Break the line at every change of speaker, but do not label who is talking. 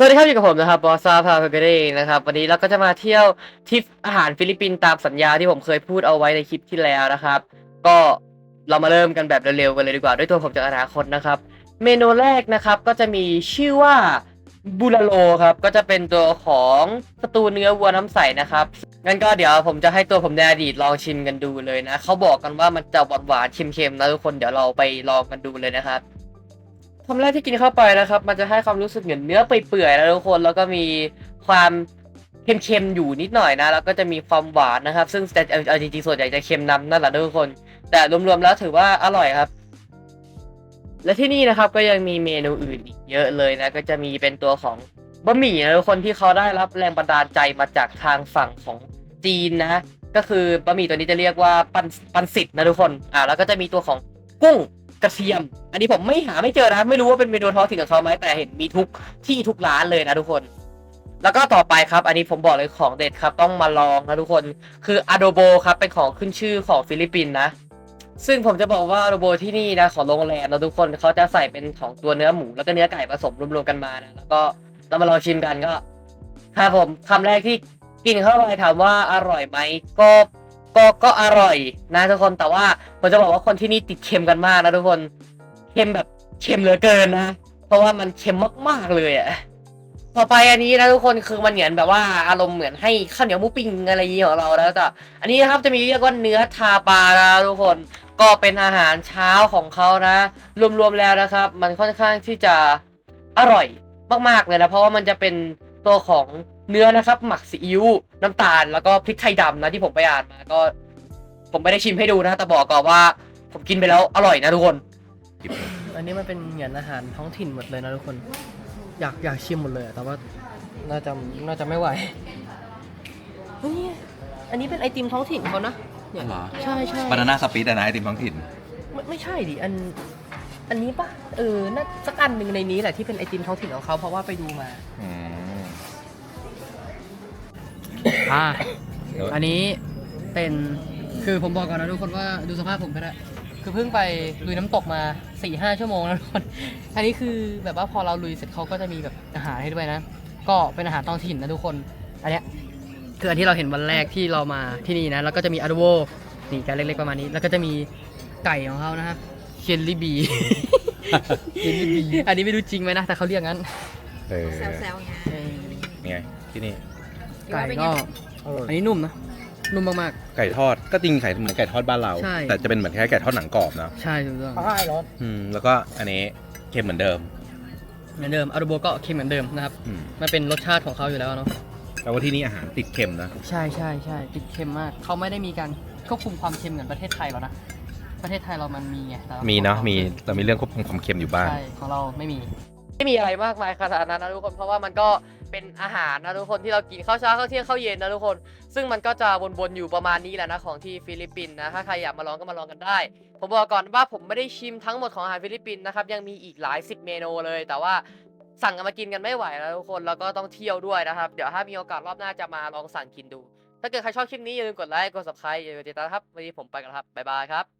สวัสดีครับอยู่กับผมนะครับบอสซาพาเพเกเรนะครับวันนี้เราก็จะมาเที่ยวทริปอาหารฟิลิปปินส์ตามสัญญาที่ผมเคยพูดเอาไว้ในคลิปที่แล้วนะครับ ก็เรามาเริ่มกันแบบเร็วๆกันเลยดีกว่าด้วยตัวผมจากอนาคตนะครับ เมนูแรกนะครับก็จะมีชื่อว่าบูราโลครับก็จะเป็นตัวของสตูเนื้อวัวน้ำใสนะครับงั้นก็เดี๋ยวผมจะให้ตัวผมในอดีตลองชิมกันดูเลยนะเขาบอกกันว่ามันจะหวานๆเค็มๆนะทุกคนเดี๋ยวเราไปลองกันดูเลยนะครับ คำแรกที่กินเข้าไปนะครับ มันจะให้ความรู้สึกเหมือนเนื้อเปื่อยๆนะทุกคนแล้วก็มีความเค็มๆอยู่นิดหน่อยนะ แล้วก็จะมีความหวานนะครับ ซึ่งแต่เอาจริงๆส่วนใหญ่จะเค็มนำนั่นแหละทุกคน แต่รวมๆแล้วถือว่าอร่อยครับ และที่นี่นะครับก็ยังมีเมนูอื่นอีกเยอะเลยนะ ก็จะมีเป็นตัวของบะหมี่นะทุกคนที่เขาได้รับแรงบันดาลใจมาจากทางฝั่งของจีนนะก็คือบะหมี่ตัวนี้จะเรียกว่าปันปันสิทธ์นะทุกคนอ่าแล้วก็จะมีตัวของกุ้ง กระเทียม อันนี้ผมไม่หาไม่เจอนะไม่รู้ว่าเป็นเมนูท้องถิ่นของเขาไหมแต่เห็นมีทุกที่ทุกร้านเลยนะทุกคน แล้วก็ต่อไปครับ อันนี้ผมบอกเลยของเด็ดครับ ต้องมาลองนะทุกคน คือ adobo ครับเป็นของขึ้นชื่อของฟิลิปปินส์นะซึ่งผมจะบอกว่า adobo ที่นี่นะของโรงแรมนะทุกคนเขาจะใส่เป็นของตัวเนื้อหมูแล้วก็เนื้อไก่ผสมรวมๆกันมานะแล้วก็เรามาลองชิมกันก็ครับผมคำแรกที่กินเข้าไปถามว่าอร่อยไหมก็ ก็ก็อร่อยนะทุกคนแต่ว่าผมจะบอกว่าคนที่นี่ติดเค็มกันมากนะทุกคนเค็มแบบเค็มเหลือเกินนะ เพราะว่ามันเค็มมากๆเลยอะต่อไปอันนี้นะทุกคนคือมันเหมือนแบบว่าอารมณ์เหมือนให้ข้าวเหนียวมูปิ้งอะไรอย่างนี้ของเราแล้วแต่อันนี้นะครับจะมีเรียกว่าเนื้อทาปานะทุกคนก็เป็นอาหารเช้าของเขานะ รวมๆแล้วนะครับ มันค่อนข้างที่จะอร่อยมากๆเลยนะเพราะว่ามันจะเป็น ตัวของเนื้อนะครับ หมักซีอิ๊วน้ำตาลแล้วก็พริกไทยดำนะที่ผมไปอ่านมาก็ ผมไม่ได้ชิมให้ดูนะแต่บอกก่อนว่า ผมกินไปแล้วอร่อยนะทุกคน
อันนี้มันเป็นเหมือนอาหารท้องถิ่นหมดเลยนะทุกคน อยากอยากชิมหมดเลยอะแต่ว่าน่าจะน่าจะไม่ไหวเฮ้ยอันนี้เป็นไอติมท้องถิ่นเขานะเนี่ย
เหรอ
ใช่ใช่
บานาน่าสปีดอะนะไอติมท้องถิ่น
ไม่ไม่ใช่ดิอัน อันนี้ปะเออน่าสักอันหนึ่งในนี้แหละที่เป็นไอติมท้องถิ่นของเขาเพราะว่าไปดูมา
อืม
อ่า
เดี๋ยว
อันนี้เป็นคือผมบอกก่อนนะทุกคนว่าดูสภาพผมก็ได้คือเพิ่งไปลุยน้ำตกมา4ี่ห้าชั่วโมงแล้วทุกคนอันนี้คือแบบว่าพอเราลุยเสร็จเขาก็จะมีแบบอาหารให้ด้วยนะ ก็เป็นอาหารท้องถิ่นนะทุกคน อันเนี้ยคืออันที่เราเห็นวันแรกที่เรามาที่นี่นะแล้วก็จะมีอาร์โวนี่การเล็กๆประมาณนี้ แล้วก็จะมีไก่ของเขานะฮะเชนลี่บีเชนลี่บีอันนี้ไม่รู้จริงไหมนะแต่เขาเรียกงั้น
เออ
แซวๆไง
เออ
ไงที่นี่
ไก่ก็อันนี้นุ่มนะ นุ่มมาก
ไก่ทอดก็จริงไก่เหมือนไก่ทอดบ้านเรา
ใช่
แต่จะเป็นเหมือนแค่ไก่ทอดหนังกรอบนะ
ๆ ใช่ถูกต้อง
ใช่รถ
อืมแล้วก็อันนี้เค็มเหมือนเดิม
เหมือนเดิมอารูโบก็เค็มเหมือนเดิมนะครับ
อืม
มันเป็นรสชาติของเขาอยู่แล้วเนาะ
แต่ว่าที่นี่อาหารติดเค็มนะ
ใช่ใช่ใช่ติดเค็มมาก เขาไม่ได้มีการควบคุมความเค็มเหมือนประเทศไทยหรอกนะ ประเทศไทยเรามันมีไงแต่ร
มีเนาะ
ควบคุ
มีเรามีเรื่องควบคุมความเค็มอยู่บ้าง
ใช่ ของเราไม่มี
ไม่มีอะไรมากมายขนาดนั้นนะทุกคน เพราะว่ามันก็ เป็นอาหารนะทุกคนที่เรากินข้าวเช้าข้าวเที่ยงข้าวเย็นนะทุกคน ซึ่งมันก็จะวนๆอยู่ประมาณนี้แหละนะของที่ฟิลิปปินส์นะถ้าใครอยากมาลองก็มาลองกันได้ ผมบอกก่อนว่าผมไม่ได้ชิมทั้งหมดของอาหารฟิลิปปินส์นะครับยังมีอีกหลายสิบเมนูเลย แต่ว่าสั่งกันมากินกันไม่ไหวแล้วทุกคนแล้วก็ต้องเที่ยวด้วยนะครับเดี๋ยวถ้ามีโอกาสรอบหน้าจะมาลองสั่งกินดู ถ้าเกิดใครชอบคลิปนี้อย่าลืมกดไลค์กด subscribe อย่าลืมติดตามครับวันนี้ผมไปกันครับบ๊ายบายครับ